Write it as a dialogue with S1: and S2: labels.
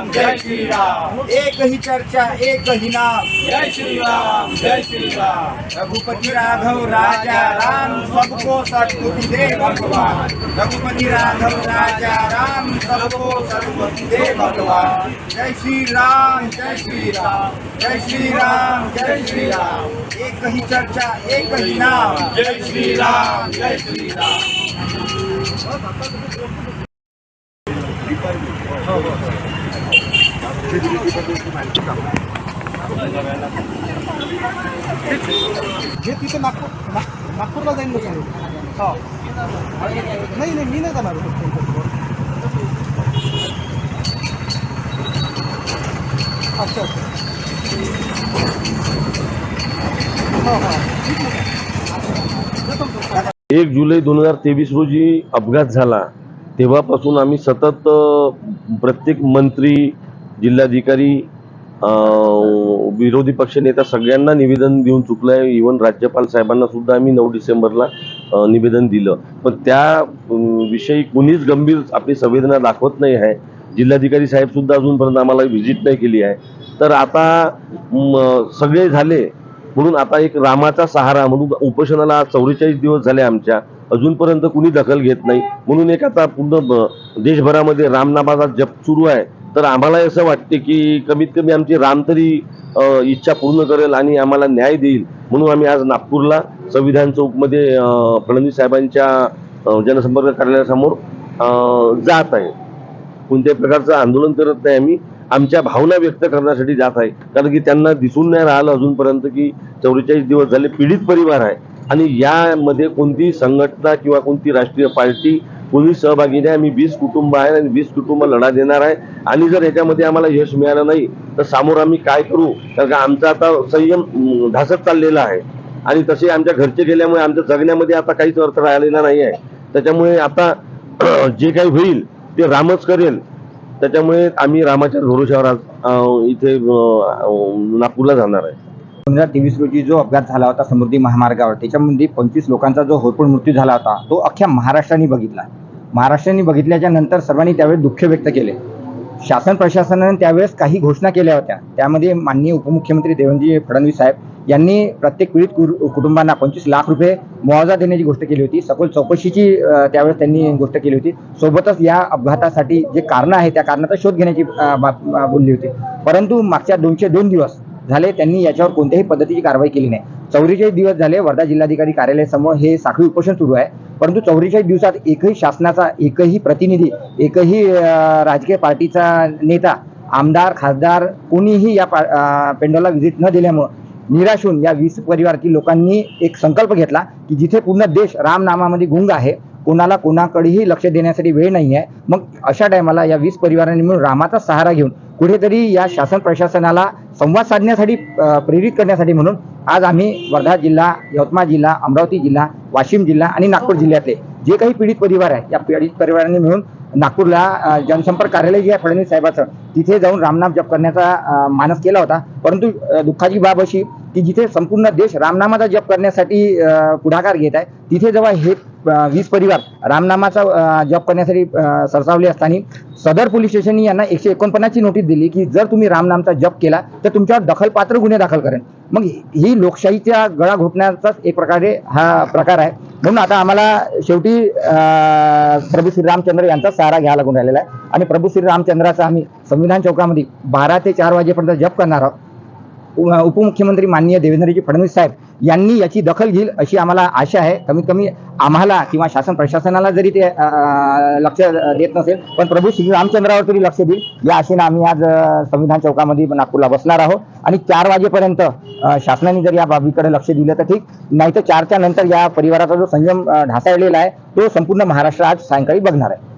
S1: राम जय श्री राम
S2: एक ही चर्चा एक ही नाम.
S1: जय श्री राम जय श्री राम
S2: रघुपति राघव राजा राम सबको सद्बुद्धि दे भगवान. रघुपति राघव राजा राम सबको सद्बुद्धि दे भगवान. जय श्री राम जय श्री राम जय श्री राम जय श्री राम एक ही चर्चा एक ही नाम.
S1: जय श्री राम जय श्री राम
S3: हे तिथे नागपूर नागपूरला जाईल लोक. हो. नाही नाही मी नाही जाणार अच्छा अच्छा. हो हो. ठीक आहे
S4: एक जुलै दोन हजार तेवीस रोजी अपघात झाला. तेव्हापासून आम्ही सतत प्रत्येक मंत्री जिल्हाधिकारी विरोधी विरोधी पक्षनेता सगळ्यांना निवेदन देऊन चुकलं आहे इवन राज्यपाल साहेबांना सुद्धा आम्ही नऊ डिसेंबरला निवेदन दिलं. पण त्या विषयी कुणीच गंभीर आपली संवेदना दाखवत नाही आहे. जिल्हाधिकारी साहेब सुद्धा अजूनपर्यंत आम्हाला व्हिजिट नाही केली आहे. तर आता सगळे झाले. म्हणून आता एक रामाचा सहारा म्हणून उपोषणाला चौवेचाळीस दिवस झाले आमच्या. अजूनपर्यंत कुणी दखल घेत नाही. म्हणून एक आता पूर्ण देशभरामध्ये रामनामाचा जप सुरू आहे. तर आम्हाला असं वाटते की कमीत कमी आमची राम तरी इच्छा पूर्ण करेल आणि आम्हाला न्याय देईल म्हणून आम्ही आज नागपूरला संविधान चौकमध्ये फडणवीस साहेबांच्या जनसंपर्क कार्यालयासमोर जात आहे. कोणत्याही प्रकारचं आंदोलन करत नाही आम्ही. आमच्या भावना व्यक्त करण्यासाठी जात आहे. कारण की त्यांना दिसून नाही राहिलं अजूनपर्यंत की चौवेचाळीस दिवस झाले पीडित परिवार आहे. आणि यामध्ये कोणती संघटना किंवा कोणती राष्ट्रीय पार्टी पूर्वी सहभागी नाही आम्ही वीस कुटुंब आहे आणि वीस कुटुंब लढा देणार आहे. आणि जर याच्यामध्ये आम्हाला यश मिळालं नाही तर समोर आम्ही काय करू? कारण का आमचा आता संयम ढासत चाललेला आहे. आणि तसे आमच्या घरचे गेल्यामुळे आमच्या जगण्यामध्ये आता काहीच अर्थ राहिलेला नाही आहे. त्याच्यामुळे आता जे काही होईल ते रामच करेल. त्याच्यामुळे आम्ही रामाच्या भरोशावर आज इथे नागपूरला जाणार आहे.
S2: दोन हजार तेवीस रोजी जो अपघात झाला होता समृद्धी महामार्गावर त्याच्यामध्ये पंचवीस लोकांचा जो होरपळ मृत्यू झाला होता तो अख्ख्या महाराष्ट्राने बघितला. महाराष्ट्राने बघितल्याच्या नंतर सर्वांनी त्यावेळेस दुःख व्यक्त केले. शासन प्रशासनाने त्यावेळेस काही घोषणा केल्या होत्या. त्यामध्ये माननीय उपमुख्यमंत्री देवेंद्रजी फडणवीस साहेब यांनी प्रत्येक पीडित कुटुंबांना पंचवीस लाख रुपये मुआवजा देण्याची गोष्ट केली होती. सखोल चौकशीची त्यावेळेस त्यांनी गोष्ट केली होती. सोबतच या अपघातासाठी जे कारणं आहे त्या कारणाचा शोध घेण्याची बोलली होती. परंतु मागच्या दोनशे दोन दिवस झाले त्यांनी याच्यावर कोणत्याही पद्धतीची कारवाई केली नाही. चौवेचाळीस दिवस झाले वर्धा जिल्हाधिकारी कार्यालयासमोर हे साखळी उपोषण सुरू आहे. परंतु चौवेचाळीस दिवसात एकही शासनाचा एकही प्रतिनिधी एकही राजकीय पार्टीचा नेता आमदार खासदार कोणीही या पा- पेंडॉलला व्हिजिट न दिल्यामुळं निराश होऊन या वीस परिवारातील लोकांनी एक संकल्प घेतला की जिथे पूर्ण देश रामनामामध्ये गुंग आहे कोणाला कोणाकडेही लक्ष देण्यासाठी वेळ नाही आहे मग अशा टायमाला या वीस परिवारांनी मिळून रामाचा सहारा घेऊन कुठेतरी या शासन प्रशासनाला संवाद साधण्यासाठी प्रेरित करण्यासाठी म्हणून आज आम्ही वर्धा जिल्हा यवतमाळ जिल्हा अमरावती जिल्हा वाशिम जिल्हा आणि नागपूर जिल्ह्यातले जे काही पीडित परिवार आहे या पीडित परिवारांनी मिळून नागपूरला जनसंपर्क कार्यालय जे आहे फडणवीस साहेबाचं तिथे जाऊन रामनाम जप करण्याचा मानस केला होता. परंतु दुःखाची बाब अशी की जिथे संपूर्ण देश रामनामाचा जप करण्यासाठी पुढाकार घेत आहे तिथे जेव्हा हे वीस परिवार रामनामाचा जप करण्यासाठी सरसावले असताना सदर पोलीस स्टेशननी यांना एकशे एकोणपन्नासची नोटीस दिली की जर तुम्ही रामनामचा जप केला तर तुमच्यावर दखलपात्र गुन्हे दाखल करेन. मग ही लोकशाहीच्या गळा घोटण्याचाच एक प्रकारे हा प्रकार आहे. म्हणून आता आम्हाला शेवटी प्रभू श्रीरामचंद्र यांचा सहारा घ्यावा लागून राहिलेला आहे. आणि प्रभू श्रीरामचंद्राचा आम्ही संविधान चौकामध्ये बारा ते चार वाजेपर्यंत जप करणार आहोत. उपमुख्यमंत्री माननीय देवेंद्रजी फडणवीस साहेब यांनी याची दखल घेईल अशी आम्हाला आशा आहे. कमीत कमी आम्हाला किंवा शासन प्रशासनाला जरी ते लक्ष देत नसेल पण प्रभू श्री रामचंद्रावर तरी लक्ष देईल. या आशेनं आम्ही आज संविधान चौकामध्ये नागपूरला बसणार आहोत. आणि चार वाजेपर्यंत शासनाने जर या बाबीकडे लक्ष दिलं तर ठीक. नाही तर चारच्या नंतर या परिवाराचा जो संयम ढासाळलेला ढासळलेला आहे तो संपूर्ण महाराष्ट्र आज सायंकाळी बघणार आहे.